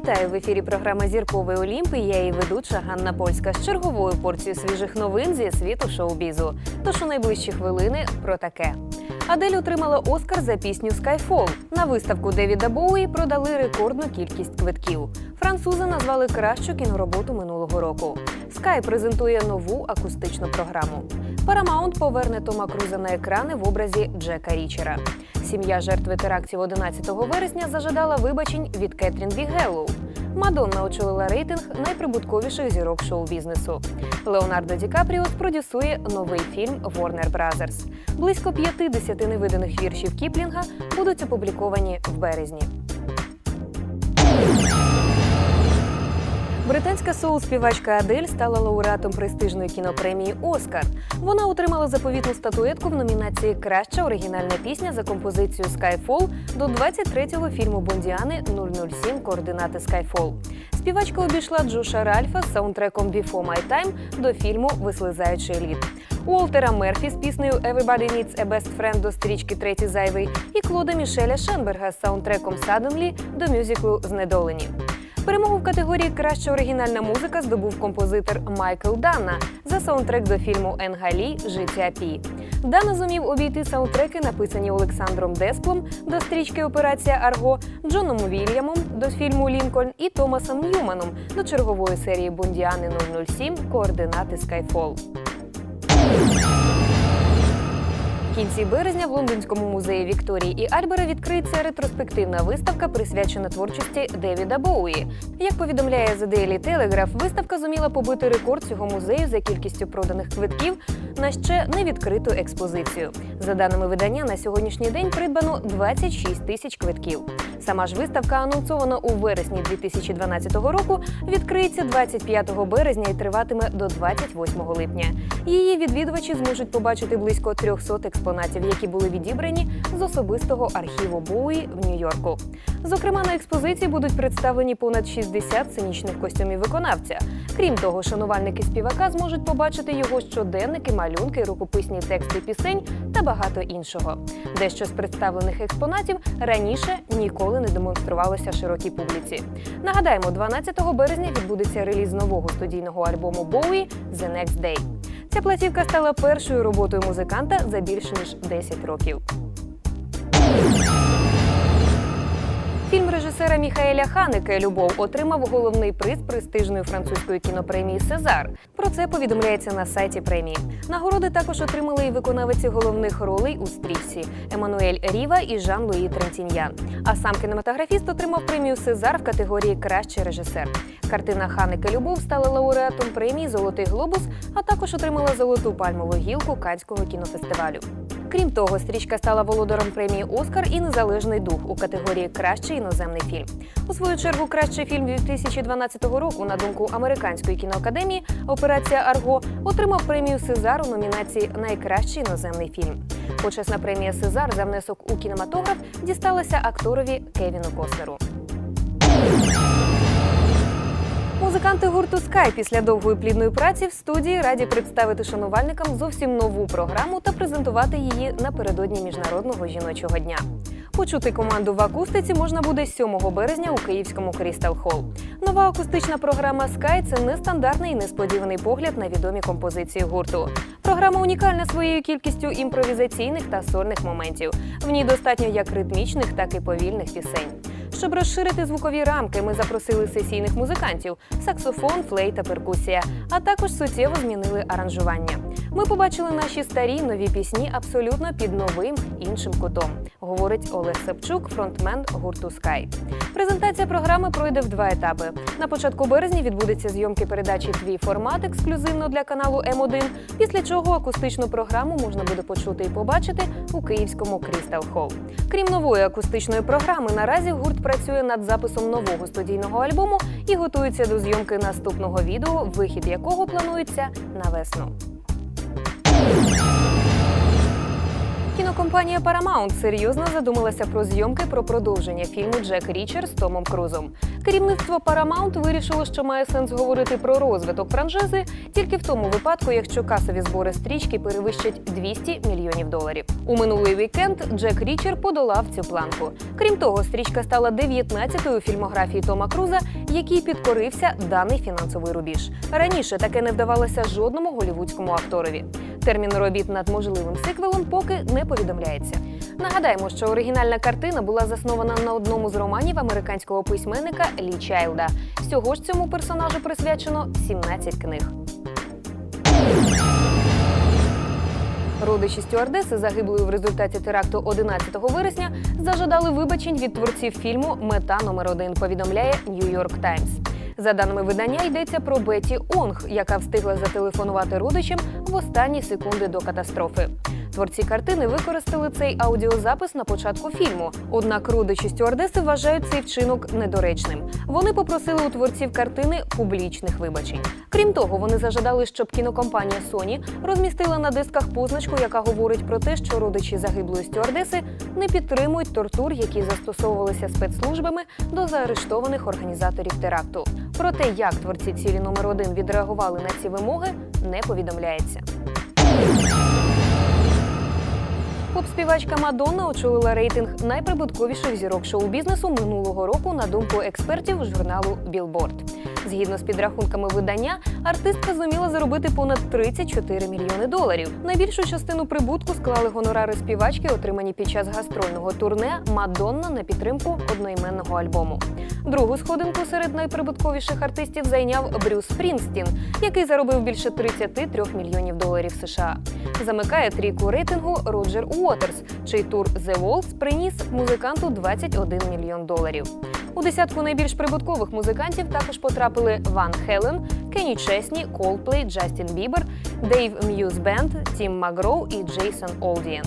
Вітаю в ефірі програма Зірковий Олімп. і Я її ведуча Ганна Польська з черговою порцією свіжих новин зі світу шоу-бізу. Тож у найближчі хвилини про таке. Адель отримала Оскар за пісню Skyfall. На виставку Девіда Боуї продали рекордну кількість квитків. Французи назвали кращу кінороботу минулого року. Sky презентує нову акустичну програму. Paramount поверне Тома Круза на екрани в образі Джека Річера. Сім'я жертви терактів 11 вересня зажадала вибачень від Кетрін Бігеллоу. Мадонна очолила рейтинг найприбутковіших зірок шоу-бізнесу. Леонардо Ді Капріо спродюсує новий фільм Warner Brothers. Близько 50 невиданих віршів Кіплінга будуть опубліковані в березні. Британська соул-співачка Адель стала лауреатом престижної кінопремії Оскар. Вона отримала заповітну статуетку в номінації Краща оригінальна пісня за композицію Skyfall до 23-го фільму Бондіани 007 Координати Skyfall. Співачка обійшла Джоша Ральфа з саундтреком Before My Time до фільму Вислизаючий лід. Уолтера Мерфі з піснею Everybody Needs a Best Friend до стрічки Третій зайвий і Клода Мішеля Шенберга з саундтреком Suddenly до мюзиклу Знедолені. Перемогу в категорії Краща оригінальна музика здобув композитор Майкл Данна за саундтрек до фільму Енгалі Життя Пі. Дана зумів обійти саундтреки, написані Олександром Десплом до стрічки Операція Арго, Джоном Вільямом до фільму Лінкольн і Томасом Ньюманом до чергової серії Бондіани 007 Координати Skyfall. Кінці березня в Лондонському музеї Вікторії і Альбера відкриється ретроспективна виставка, присвячена творчості Девіда Боуї. Як повідомляє The Daily Telegraph, виставка зуміла побити рекорд цього музею за кількістю проданих квитків на ще не відкриту експозицію. За даними видання, на сьогоднішній день придбано 26 тисяч квитків. Сама ж виставка, анонсована у вересні 2012 року, відкриється 25 березня і триватиме до 28 липня. Її відвідувачі зможуть побачити близько 300 експонатів, які були відібрані з особистого архіву Буї в Нью-Йорку. Зокрема, на експозиції будуть представлені понад 60 сценічних костюмів виконавця. Крім того, шанувальники співака зможуть побачити його щоденники, малюнки, рукописні тексти пісень та багато іншого. Дещо з представлених експонатів раніше ніколи не демонструвалося широкій публіці. Нагадаємо, 12 березня відбудеться реліз нового студійного альбому Боуї «The Next Day». Ця платівка стала першою роботою музиканта за більш ніж 10 років. Фільм режисера Міхаеля Ханеке Любов отримав головний приз престижної французької кінопремії Сезар. Про це повідомляється на сайті премії. Нагороди також отримали і виконавиці головних ролей у стрічці Еммануель Ріва і Жан Луї Трентіньян. А сам кінематографіст отримав премію Сезар в категорії Кращий режисер. Картина Ханеке Любов стала лауреатом премії Золотий глобус, а також отримала золоту пальмову гілку Канського кінофестивалю. Крім того, стрічка стала володаром премії Оскар і Незалежний дух у категорії Кращий іноземний фільм. У свою чергу, кращий фільм 2012 року, на думку американської кіноакадемії, Операція Арго отримав премію Сезар у номінації Найкращий іноземний фільм. Почесна премія Сезар за внесок у кінематограф дісталася акторові Кевіну Костнеру. Музиканти гурту Sky після довгої плідної праці в студії раді представити шанувальникам зовсім нову програму та презентувати її напередодні міжнародного жіночого дня. Почути команду в акустиці можна буде 7 березня у київському Крістал Холл. Нова акустична програма Sky – це нестандартний і несподіваний погляд на відомі композиції гурту. Програма унікальна своєю кількістю імпровізаційних та сольних моментів. В ній достатньо як ритмічних, так і повільних пісень. Щоб розширити звукові рамки, ми запросили сесійних музикантів: саксофон, флейта, та перкусія, а також суттєво змінили аранжування. Ми побачили наші старі нові пісні абсолютно під новим іншим кутом, говорить Олег Сапчук, фронтмен гурту Sky. Презентація програми пройде в два етапи. На початку березня відбудеться зйомки передачі Твій формат ексклюзивно для каналу М1, після чого акустичну програму можна буде почути і побачити у київському Крістал Холл. Крім нової акустичної програми, наразі гурт працює над записом нового студійного альбому і готується до зйомки наступного відео, вихід якого планується на весну. Кінокомпанія Paramount серйозно задумалася про зйомки про продовження фільму Джек Річер з Томом Крузом. Керівництво Paramount вирішило, що має сенс говорити про розвиток франшизи тільки в тому випадку, якщо касові збори стрічки перевищать 200 мільйонів доларів. У минулий вікенд Джек Річер подолав цю планку. Крім того, стрічка стала 19-ю у фільмографії Тома Круза, який підкорився даний фінансовий рубіж. Раніше таке не вдавалося жодному голівудському акторові. Термін робіт над можливим сиквелом поки не повідомляється. Нагадаємо, що оригінальна картина була заснована на одному з романів американського письменника Лі Чайлда. Всього ж цьому персонажу присвячено 17 книг. Родичі стюардеси, загиблої в результаті теракту 11 вересня, зажадали вибачень від творців фільму Мета номер один. Повідомляє Нью-Йорк Таймс. За даними видання, йдеться про Беті Онг, яка встигла зателефонувати родичам в останні секунди до катастрофи. Творці картини використали цей аудіозапис на початку фільму. Однак родичі стюардеси вважають цей вчинок недоречним. Вони попросили у творців картини публічних вибачень. Крім того, вони зажадали, щоб кінокомпанія Sony розмістила на дисках позначку, яка говорить про те, що родичі загиблої стюардеси не підтримують тортур, які застосовувалися спецслужбами до заарештованих організаторів теракту. Про те, як творці цілі номер один відреагували на ці вимоги, не повідомляється. Поп-співачка Мадонна очолила рейтинг найприбутковіших зірок шоу-бізнесу минулого року на думку експертів журналу Billboard. Згідно з підрахунками видання, артистка зуміла заробити понад 34 мільйони доларів. Найбільшу частину прибутку склали гонорари співачки, отримані під час гастрольного турне Мадонна на підтримку одноіменного альбому. Другу сходинку серед найприбутковіших артистів зайняв Брюс Спрінстін, який заробив більше 33 мільйонів доларів США. Замикає трійку рейтингу Роджер Уотерс, чий тур The Walls приніс музиканту 21 мільйон доларів. У десятку найбільш прибуткових музикантів також потрапили Ван Хелен, Кенні Чесні, Coldplay, Джастін Бібер, Дейв М'юз Бенд, Тім Магроу і Джейсон Олдієн.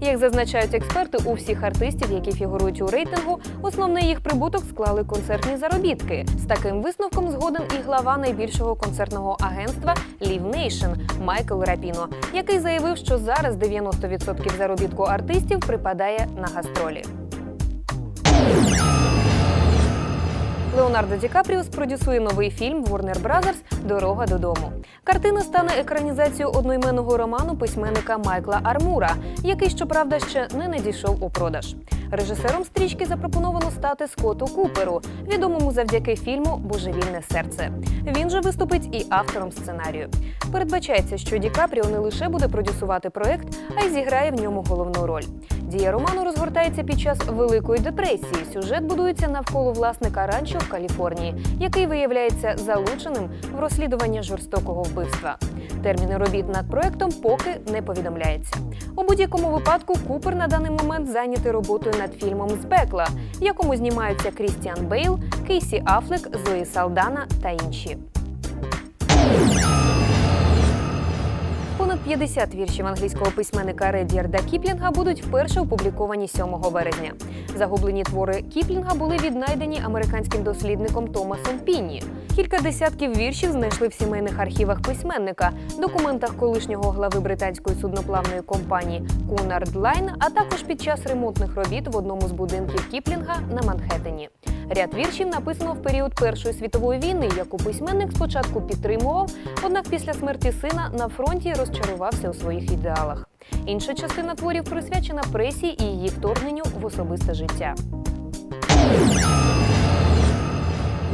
Як зазначають експерти, у всіх артистів, які фігурують у рейтингу, основний їх прибуток склали концертні заробітки. З таким висновком згоден і глава найбільшого концертного агентства Live Nation Майкл Рапіно, який заявив, що зараз 90% заробітку артистів припадає на гастролі. Леонардо Ді Капріо спродюсує новий фільм Warner Brothers Дорога додому. Картина стане екранізацією одноіменного роману письменника Майкла Армура, який, щоправда, ще не надійшов у продаж. Режисером стрічки запропоновано стати Скотту Куперу, відомому завдяки фільму Божевільне серце. Він же виступить і автором сценарію. Передбачається, що Ді Капріо не лише буде продюсувати проект, а й зіграє в ньому головну роль. Дія роману розгортається під час Великої депресії. Сюжет будується навколо власника ранчо в Каліфорнії, який виявляється залученим в розслідування жорстокого вбивства. Терміни робіт над проектом поки не повідомляється. У будь-якому випадку Купер на даний момент зайнятий роботою над фільмом з пекла, в якому знімаються Крістіан Бейл, Кейсі Афлек, Зої Салдана та інші. Понад 50 віршів англійського письменника Редіарда Кіплінга будуть вперше опубліковані 7 березня. Загублені твори Кіплінга були віднайдені американським дослідником Томасом Пінні. Кілька десятків віршів знайшли в сімейних архівах письменника, документах колишнього глави британської судноплавної компанії Кунард Лайн, а також під час ремонтних робіт в одному з будинків Кіплінга на Манхеттені. Ряд віршів написано в період Першої світової війни, яку письменник спочатку підтримував, однак після смерті сина на фронті розчарувався у своїх ідеалах. Інша частина творів присвячена пресі і її вторгненню в особисте життя.